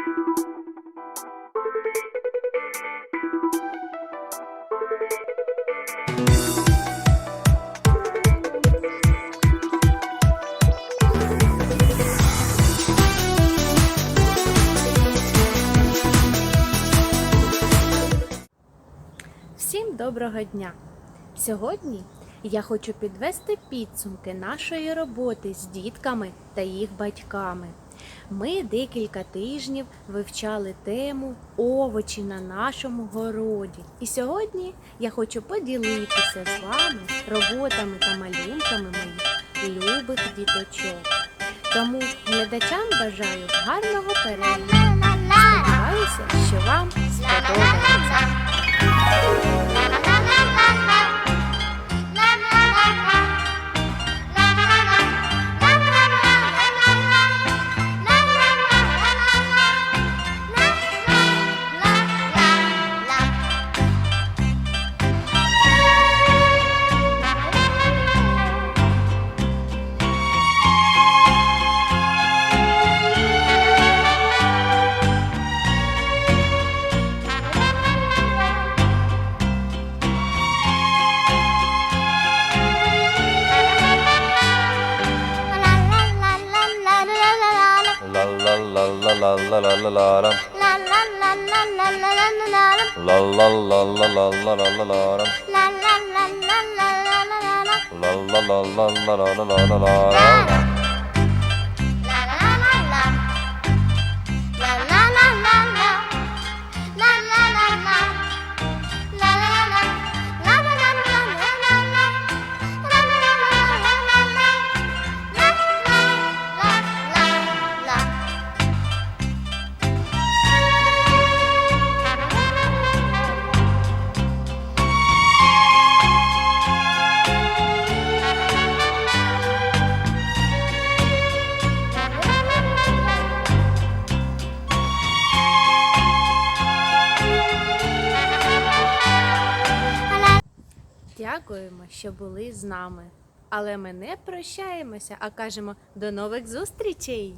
Всім доброго дня! Сьогодні я хочу підвести підсумки нашої роботи з дітками та їх батьками. Ми декілька тижнів вивчали тему овочі на нашому городі. І сьогодні я хочу поділитися з вами роботами та малюнками моїх любих діточок. Тому глядачам бажаю гарного перегляду. Сподіваюся, що вам сподобається. La la la la la la la la la ram. La la la la la la la la la ram. La la la la la la la la la ram. La la la la la la la la la ram. La la la la la la la la la la ram. Дякуємо, що були з нами. Але ми не прощаємося, а кажемо до нових зустрічей!